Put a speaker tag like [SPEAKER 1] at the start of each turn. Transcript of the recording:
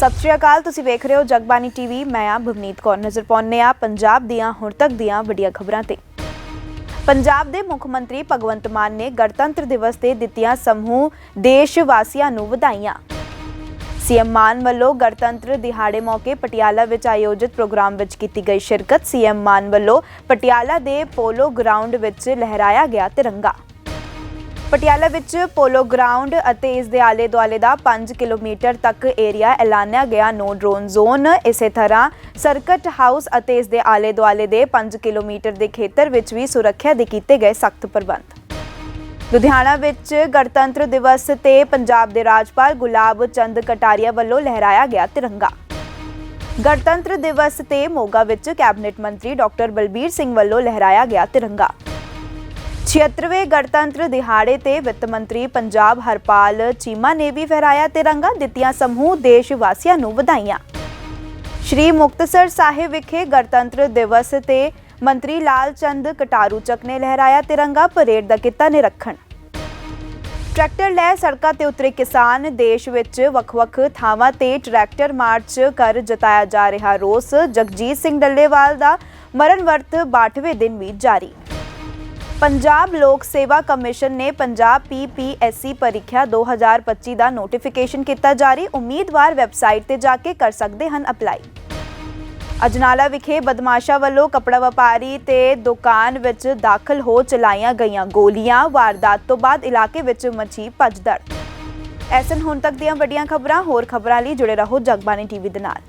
[SPEAKER 1] ਸਤਿ ਸ਼੍ਰੀ ਅਕਾਲ, ਤੁਸੀਂ ਵੇਖ ਰਹੇ ਹੋ ਜਗਬਾਨੀ ਟੀਵੀ। ਮੈਂ ਆ ਭਵਨੀਤ ਕੌਰ। ਨਜ਼ਰ ਪਾਉਂਦੇ ਆ ਪੰਜਾਬ ਦੀਆਂ, ਹੁਣ ਤੱਕ ਦੀਆਂ ਵੱਡੀਆਂ ਖਬਰਾਂ ਤੇ। ਪੰਜਾਬ ਦੇ ਮੁੱਖ ਮੰਤਰੀ ਭਗਵੰਤ ਮਾਨ ਨੇ ਗਣਤੰਤਰ ਦਿਵਸ ਤੇ ਦਿੱਤੀਆਂ ਸਮੂਹ ਦੇਸ਼ ਵਾਸੀਆਂ ਨੂੰ ਵਧਾਈਆਂ। ਸੀਐਮ ਮਾਨ ਵੱਲੋਂ ਗਣਤੰਤਰ ਦਿਹਾੜੇ ਮੌਕੇ ਪਟਿਆਲਾ ਵਿੱਚ ਆਯੋਜਿਤ ਪ੍ਰੋਗਰਾਮ ਵਿੱਚ ਕੀਤੀ ਗਈ ਸ਼ਿਰਕਤ। ਸੀਐਮ ਮਾਨ ਵੱਲੋਂ ਪਟਿਆਲਾ ਦੇ ਪੋਲੋ ਗਰਾਊਂਡ ਵਿੱਚ ਲਹਿਰਾਇਆ ਗਿਆ ਤਿਰੰਗਾ। ਪਟਿਆਲਾ ਵਿੱਚ ਪੋਲੋ ਗਰਾਊਂਡ ਅਤੇ ਇਸ ਦੇ ਆਲੇ ਦੁਆਲੇ ਦਾ 5 ਕਿਲੋਮੀਟਰ ਤੱਕ ਏਰੀਆ ਐਲਾਨਿਆ ਗਿਆ। ਨੋ ਡਰੋਨ ਜ਼ੋਨ ਇਸੇ ਤਰ੍ਹਾਂ ਸਰਕਟ ਹਾਊਸ ਅਤੇ ਇਸ ਦੇ ਆਲੇ ਦੁਆਲੇ ਦੇ 5 ਕਿਲੋਮੀਟਰ ਦੇ ਖੇਤਰ ਵਿੱਚ ਵੀ ਸੁਰੱਖਿਆ ਦੇ ਕੀਤੇ ਗਏ ਸਖਤ ਪ੍ਰਬੰਧ। ਲੁਧਿਆਣਾ ਵਿੱਚ ਗਣਤੰਤਰ ਦਿਵਸ ਤੇ ਪੰਜਾਬ ਦੇ ਰਾਜਪਾਲ ਗੁਲਾਬ ਚੰਦ ਕਟਾਰੀਆ ਵੱਲੋਂ ਲਹਿਰਾਇਆ ਗਿਆ ਤਿਰੰਗਾ। ਗਣਤੰਤਰ ਦਿਵਸ ਤੇ ਮੋਗਾ ਵਿੱਚ ਕੈਬਨਿਟ ਮੰਤਰੀ ਡਾਕਟਰ ਬਲਬੀਰ ਸਿੰਘ ਵੱਲੋਂ ਲਹਿਰਾਇਆ ਗਿਆ ਤਿਰੰਗਾ। 76ਵੇਂ ਗਣਤੰਤਰ ਦਿਹਾੜੇ ਤੇ ਵਿੱਤ ਮੰਤਰੀ ਪੰਜਾਬ ਹਰਪਾਲ ਚੀਮਾ ਨੇ ਵੀ ਫਹਿਰਾਇਆ ਤਿਰੰਗਾ ਦਿੱਤੀਆਂ ਸਮੂਹ ਦੇਸ਼ ਵਾਸੀਆਂ ਨੂੰ ਵਧਾਈਆਂ ਸ਼੍ਰੀ ਮੁਕਤਸਰ ਸਾਹਿਬ ਵਿਖੇ ਗਣਤੰਤਰ ਦਿਵਸ ਤੇ ਮੰਤਰੀ ਲਾਲ ਚੰਦ ਕਟਾਰੂ ਚੱਕ ਨੇ ਲਹਿਰਾਇਆ ਤਿਰੰਗਾ ਪਰੇਡ ਦਾ ਕੀਤਾ ਨਿਰੀਖਣ ਟਰੈਕਟਰ ਲੈ ਸੜਕਾਂ ਤੇ ਉਤਰੇ ਕਿਸਾਨ ਦੇਸ਼ ਵਿੱਚ ਵੱਖ-ਵੱਖ ਥਾਵਾਂ ਤੇ ਟਰੈਕਟਰ ਮਾਰਚ ਕਰ ਜਤਾਇਆ ਜਾ ਰਿਹਾ ਰੋਸ ਜਗਜੀਤ ਸਿੰਘ ਡੱਲੇਵਾਲ ਦਾ ਮਰਨ ਵਰਤ 62ਵੇਂ ਦਿਨ ਵੀ ਜਾਰੀ ਪੰਜਾਬ ਲੋਕ ਸੇਵਾ ਕਮਿਸ਼ਨ ਨੇ ਪੰਜਾਬ ਪੀਪੀਐਸਸੀ ਪਰੀਖਿਆ 2025 ਦਾ ਨੋਟੀਫਿਕੇਸ਼ਨ ਕੀਤਾ ਜਾਰੀ। ਉਮੀਦਵਾਰ ਵੈਬਸਾਈਟ ਤੇ ਜਾ ਕੇ ਕਰ ਸਕਦੇ ਹਨ ਅਪਲਾਈ ਅਜਨਾਲਾ ਵਿਖੇ ਬਦਮਾਸ਼ਾ ਵੱਲੋਂ ਕਪੜਾ ਵਪਾਰੀ ਤੇ ਦੁਕਾਨ ਵਿੱਚ ਦਾਖਲ ਹੋ ਚਲਾਈਆਂ ਗਈਆਂ ਗੋਲੀਆਂ। ਵਾਰਦਾਤ ਤੋਂ ਬਾਅਦ ਇਲਾਕੇ ਵਿੱਚ ਮਚੀ ਭਜਦੜ ਐਸਨ ਹੁਣ ਤੱਕ ਦੀਆਂ ਵੱਡੀਆਂ ਖਬਰਾਂ। ਹੋਰ ਖਬਰਾਂ ਲਈ ਜੁੜੇ ਰਹੋ ਜਗਬਾਨੀ ਟੀਵੀ ਦੇ ਨਾਲ।